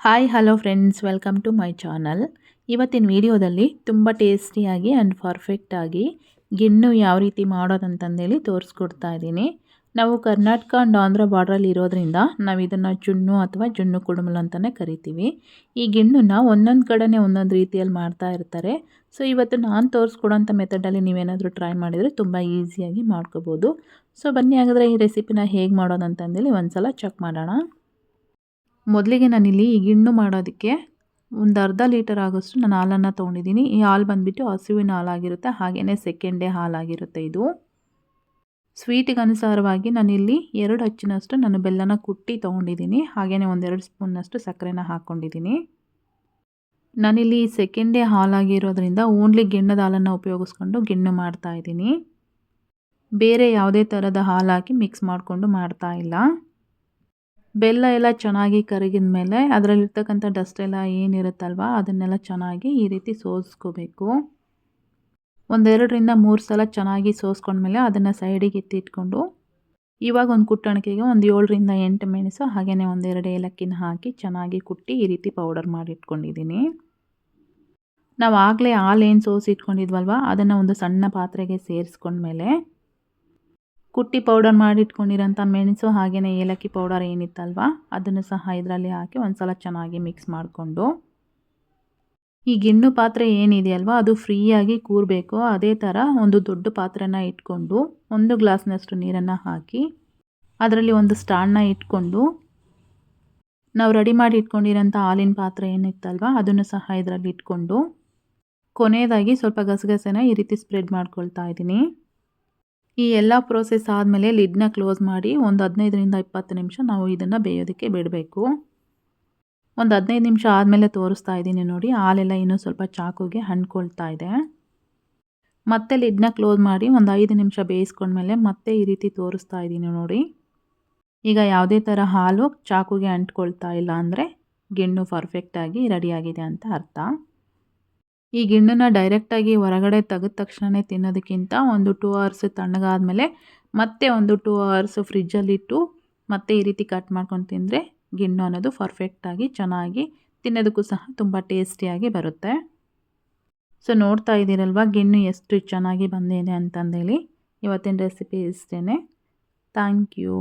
Hi hello friends welcome to my channel ಇವತ್ತಿನ ವಿಡಿಯೋದಲ್ಲಿ ತುಂಬ ಟೇಸ್ಟಿಯಾಗಿ ಆ್ಯಂಡ್ ಪರ್ಫೆಕ್ಟಾಗಿ ಗಿಣ್ಣು ಯಾವ ರೀತಿ ಮಾಡೋದಂತಂದೇಳಿ ತೋರಿಸ್ಕೊಡ್ತಾ ಇದ್ದೀನಿ. ನಾವು ಕರ್ನಾಟಕ ಆ್ಯಂಡ್ ಆಂಧ್ರ ಬಾರ್ಡ್ರಲ್ಲಿ ಇರೋದ್ರಿಂದ ನಾವು ಇದನ್ನು ಜುಣ್ಣು ಅಥವಾ ಜುಣ್ಣು ಕುಡುಮಲು ಅಂತಲೇ ಕರಿತೀವಿ. ಈ ಗಿಣ್ಣನ್ನ ಒಂದೊಂದು ಕಡೆನೇ ಒಂದೊಂದು ರೀತಿಯಲ್ಲಿ ಮಾಡ್ತಾ ಇರ್ತಾರೆ. ಸೊ ಇವತ್ತು ನಾನು ತೋರಿಸ್ಕೊಡೋಂಥ ಮೆಥಡಲ್ಲಿ ನೀವೇನಾದರೂ ಟ್ರೈ ಮಾಡಿದರೆ ತುಂಬ ಈಸಿಯಾಗಿ ಮಾಡ್ಕೋಬೋದು. ಸೊ ಬನ್ನಿ ಹಾಗಾದರೆ ಈ ರೆಸಿಪಿನ ಹೇಗೆ ಮಾಡೋದಂತಂದೇಳಿ ಒಂದು ಸಲ ಚೆಕ್ ಮಾಡೋಣ. ಮೊದಲಿಗೆ ನಾನಿಲ್ಲಿ ಈ ಗಿಣ್ಣು ಮಾಡೋದಕ್ಕೆ ಒಂದು ಅರ್ಧ ಲೀಟರ್ ಆಗೋಷ್ಟು ನಾನು ಹಾಲನ್ನು ತೊಗೊಂಡಿದ್ದೀನಿ. ಈ ಹಾಲು ಬಂದುಬಿಟ್ಟು ಹಸುವಿನ ಹಾಲಾಗಿರುತ್ತೆ ಹಾಗೆಯೇ ಸೆಕೆಂಡ್ ಡೇ ಹಾಲಾಗಿರುತ್ತೆ ಇದು. ಸ್ವೀಟಿಗೆ ಅನುಸಾರವಾಗಿ ನಾನಿಲ್ಲಿ ಎರಡು ಹಚ್ಚಿನಷ್ಟು ನಾನು ಬೆಲ್ಲನ ಕುಟ್ಟಿ ತೊಗೊಂಡಿದ್ದೀನಿ ಹಾಗೆಯೇ ಒಂದೆರಡು ಸ್ಪೂನ್ನಷ್ಟು ಸಕ್ಕರೆನ ಹಾಕ್ಕೊಂಡಿದ್ದೀನಿ ನಾನಿಲ್ಲಿ ಸೆಕೆಂಡ್ ಡೇ ಹಾಲಾಗಿರೋದ್ರಿಂದ ಓನ್ಲಿ ಗಿಣ್ಣದ ಹಾಲನ್ನು ಉಪಯೋಗಿಸ್ಕೊಂಡು ಗಿಣ್ಣು ಮಾಡ್ತಾಯಿದ್ದೀನಿ ಬೇರೆ ಯಾವುದೇ ಥರದ ಹಾಲು ಹಾಕಿ ಮಿಕ್ಸ್ ಮಾಡಿಕೊಂಡು ಮಾಡ್ತಾ ಇಲ್ಲ. ಬೆಲ್ಲ ಎಲ್ಲ ಚೆನ್ನಾಗಿ ಕರಗಿದ ಮೇಲೆ ಅದರಲ್ಲಿರ್ತಕ್ಕಂಥ ಡಸ್ಟ್ ಎಲ್ಲ ಏನಿರುತ್ತಲ್ವ, ಅದನ್ನೆಲ್ಲ ಚೆನ್ನಾಗಿ ಈ ರೀತಿ ಸೋಸ್ಕೋಬೇಕು. ಒಂದೆರಡರಿಂದ ಮೂರು ಸಲ ಚೆನ್ನಾಗಿ ಸೋಸ್ಕೊಂಡ್ಮೇಲೆ ಅದನ್ನು ಸೈಡಿಗೆ ಎತ್ತಿಟ್ಕೊಂಡು ಇವಾಗ ಒಂದು ಕುಟ್ಟಣಿಕೆಗೆ ಒಂದು ಏಳರಿಂದ ಎಂಟು ಮೆಣಸು ಹಾಗೆಯೇ ಒಂದೆರಡು ಏಲಕ್ಕಿನ ಹಾಕಿ ಚೆನ್ನಾಗಿ ಕುಟ್ಟಿ ಈ ರೀತಿ ಪೌಡರ್ ಮಾಡಿ ಇಟ್ಕೊಂಡಿದ್ದೀನಿ. ನಾವು ಆಗಲೇ ಹಾಲು ಏನು ಸೋಸಿ ಇಟ್ಕೊಂಡಿದ್ವಲ್ವ, ಅದನ್ನು ಒಂದು ಸಣ್ಣ ಪಾತ್ರೆಗೆ ಸೇರಿಸ್ಕೊಂಡ್ಮೇಲೆ ಕುಟ್ಟಿ ಪೌಡರ್ ಮಾಡಿ ಇಟ್ಕೊಂಡಿರೋಂಥ ಮೆಣಸು ಹಾಗೆಯೇ ಏಲಕ್ಕಿ ಪೌಡರ್ ಏನಿತ್ತಲ್ವ, ಅದನ್ನು ಸಹ ಇದರಲ್ಲಿ ಹಾಕಿ ಒಂದು ಸಲ ಚೆನ್ನಾಗಿ ಮಿಕ್ಸ್ ಮಾಡಿಕೊಂಡು. ಈ ಗಿಣ್ಣು ಪಾತ್ರೆ ಏನಿದೆಯಲ್ವ, ಅದು ಫ್ರೀಯಾಗಿ ಕೂರಬೇಕು. ಅದೇ ಥರ ಒಂದು ದೊಡ್ಡ ಪಾತ್ರೆನ ಇಟ್ಕೊಂಡು ಒಂದು ಗ್ಲಾಸ್ನಷ್ಟು ನೀರನ್ನು ಹಾಕಿ ಅದರಲ್ಲಿ ಒಂದು ಸ್ಟಾಂಡ್ನ ಇಟ್ಕೊಂಡು ನಾವು ರೆಡಿ ಮಾಡಿ ಇಟ್ಕೊಂಡಿರೋಂಥ ಹಾಲಿನ ಪಾತ್ರೆ ಏನಿತ್ತಲ್ವ, ಅದನ್ನು ಸಹ ಇದರಲ್ಲಿ ಇಟ್ಕೊಂಡು ಕೊನೆಯದಾಗಿ ಸ್ವಲ್ಪ ಗಸಗಸೆನ ಈ ರೀತಿ ಸ್ಪ್ರೆಡ್ ಮಾಡ್ಕೊಳ್ತಾ ಇದ್ದೀನಿ. ಈ ಎಲ್ಲ ಪ್ರೋಸೆಸ್ ಆದಮೇಲೆ ಲಿಡ್ನ ಕ್ಲೋಸ್ ಮಾಡಿ ಒಂದು ಹದಿನೈದರಿಂದ ಇಪ್ಪತ್ತು ನಿಮಿಷ ನಾವು ಇದನ್ನು ಬೇಯೋದಕ್ಕೆ ಬಿಡಬೇಕು. ಒಂದು ಹದಿನೈದು ನಿಮಿಷ ಆದಮೇಲೆ ತೋರಿಸ್ತಾ ಇದ್ದೀನಿ ನೋಡಿ, ಹಾಲೆಲ್ಲ ಇನ್ನೂ ಸ್ವಲ್ಪ ಚಾಕುಗೆ ಹಣ್ಕೊಳ್ತಾ ಇದೆ. ಮತ್ತೆ ಲಿಡ್ನ ಕ್ಲೋಸ್ ಮಾಡಿ ಒಂದು ಐದು ನಿಮಿಷ ಬೇಯಿಸ್ಕೊಂಡ್ಮೇಲೆ ಮತ್ತೆ ಈ ರೀತಿ ತೋರಿಸ್ತಾ ಇದ್ದೀನಿ ನೋಡಿ. ಈಗ ಯಾವುದೇ ಥರ ಹಾಲು ಚಾಕುಗೆ ಅಂಟ್ಕೊಳ್ತಾ ಇಲ್ಲ ಅಂದರೆ ಗಿಣ್ಣು ಪರ್ಫೆಕ್ಟಾಗಿ ರೆಡಿಯಾಗಿದೆ ಅಂತ ಅರ್ಥ. ಈ ಗಿಣ್ಣನ್ನು ಡೈರೆಕ್ಟಾಗಿ ಹೊರಗಡೆ ತೆಗೆದ ತಕ್ಷಣವೇ ತಿನ್ನೋದಕ್ಕಿಂತ ಒಂದು ಟೂ ಅವರ್ಸ್ ತಣ್ಣಗಾದಮೇಲೆ ಮತ್ತೆ ಒಂದು ಟೂ ಅವರ್ಸ್ ಫ್ರಿಜ್ಜಲ್ಲಿಟ್ಟು ಮತ್ತೆ ಈ ರೀತಿ ಕಟ್ ಮಾಡ್ಕೊಂಡು ತಿಂದರೆ ಗಿಣ್ಣು ಅನ್ನೋದು ಪರ್ಫೆಕ್ಟಾಗಿ ಚೆನ್ನಾಗಿ ತಿನ್ನೋದಕ್ಕೂ ಸಹ ತುಂಬ ಟೇಸ್ಟಿಯಾಗಿ ಬರುತ್ತೆ. ಸೊ ನೋಡ್ತಾ ಇದ್ದೀರಲ್ವ ಗಿಣ್ಣು ಎಷ್ಟು ಚೆನ್ನಾಗಿ ಬಂದಿದೆ ಅಂತಂದೇಳಿ. ಇವತ್ತಿನ ರೆಸಿಪಿ ಇಷ್ಟೇ ಥ್ಯಾಂಕ್ ಯು